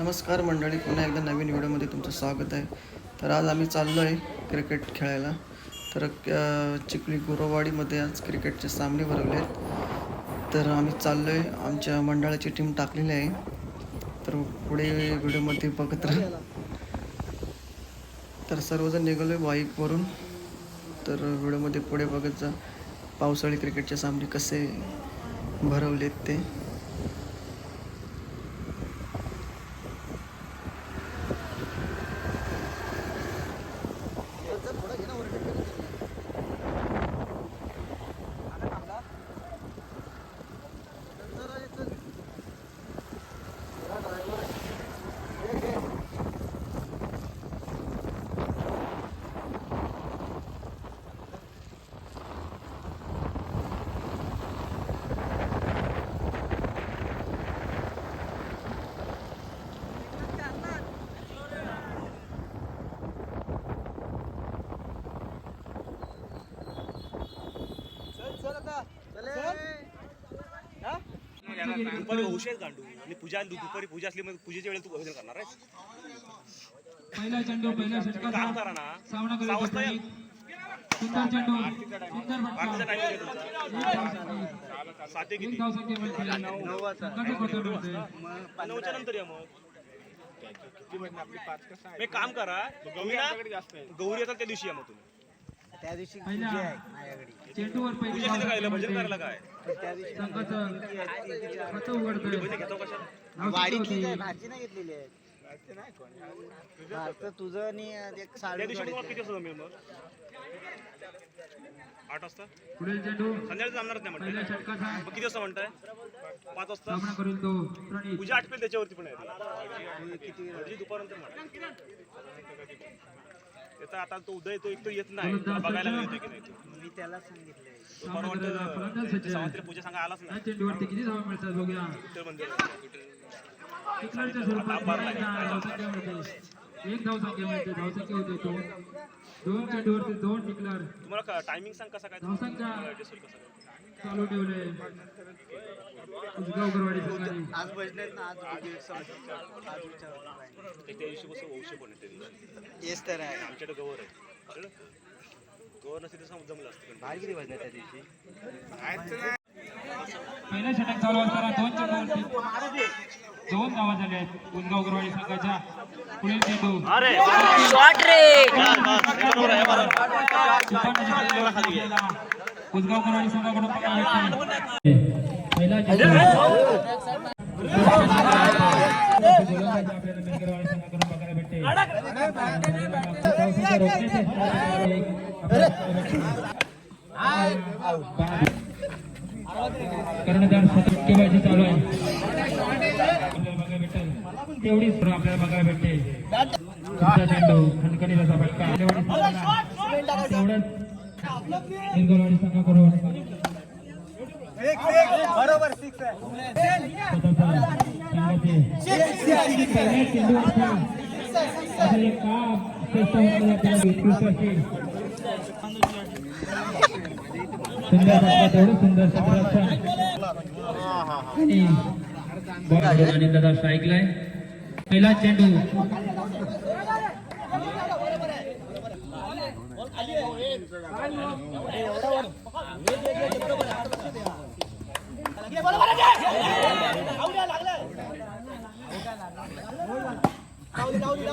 नमस्कार मंडळी पुन्हा एकदा नवीन व्हिडिओमध्ये तुमचं स्वागत आहे. तर आज आम्ही चाललो आहे क्रिकेट खेळायला. तर चिखली गुरवाडीमध्ये आज क्रिकेटचे सामने भरवले आहेत. तर आम्ही चाललो आहे. आमच्या मंडळाची टीम टाकलेली आहे. तर पुढे व्हिडिओमध्ये बघत राहा. तर सर्वजण निघालो आहे बाईकवरून. तर व्हिडिओमध्ये पुढे बघत जा. पावसाळी क्रिकेटचे सामने कसे भरवलेत ते. दुपारी औषध गांडू. आणि पूजा दुपारी पूजा असली मग पूजेच्या वेळेला तू भोजन करणार आहेस. पहिला चेंडू पहिल्या काम करा ना. सामना सहा करू वाजता या. सुंदर चेंडू सुंदर टाइम आहे तुमचा. सात किती? नऊच्या नंतर या मग. मी काम करा. गौरी येतात त्या दिवशी या मग तुम्ही. त्या दिवशी चेंडूवर पहिली पूजा धाव तिथे संख्या करायला भजन करायला काय? संघाचं खातं भजन घेतो कशा धाव संख्या वाडीतली नाही घेतलेली आहे. भारत तुझं आणि एक त्या साडू दिवशी तुम्हाला किती वाजता जमेल मग? आठ वाजता? पुढील चेंडू. संध्याकाळी जमणारच नाही पहिल्या म्हणताय षटकाचा मग किती वाजता म्हणताय? पाच वाजता? सामना करील तो प्रणित. पूजा आटपेल त्याच्यावरती पण आहे. किती दुपारनंतर म्हणा त्याचा आता तो उदय तो एक तो येत नाही. बघायला येतो की नाही तो. मी त्याला सांगितलंय. सावंतरी पूजा सांगा आलाच या नाही चेंडूवरती किती धावा मिळतात बघूया. तर मंदिर टिकलरच्या स्वरूपात पहिल्यांदा धावसंख्या मिळते एक धावसंख्या मिळते. धावसंख्या होते दोन. दोन चेंडूवरती दोन टिकलर. तुम्हाला टायमिंग सांग कसा काय धावसंख्या adjust होईल कसं काय? चालू ठेवले आज बजलेत ना आज. आज विचारलं नाही. ते त्या दिवशी बसून वंश पण आहे त्या दिवशी तेच तर आहे. आमच्याकडे गवर आहे. कळलं? गवर नसते तर सम- जमलं असतं बाहेर किती बजले त्या दिवशी? पहिलं षटक चालू असताना दोन चेंडूवरती दोन धावा झाल्या आहेत उसगावकरवाडी संघाच्या. पुढील चेंडू चेंडू आपल्याला बेलगरवाडी संघाकडून कर्णधार फटकेबाजी चालू आहे. आपल्याला बघायला भेटेल. तेवढीच आपल्याला बघायला भेटते पुढचा चेंडू आलेवाडी संघाला तेवढंच. हिंगोलवाडी संघाकडून. बरोबर सिक्स सुंदर थोडं सुंदर आणि दादा ऐकलाय पहिला चेंडू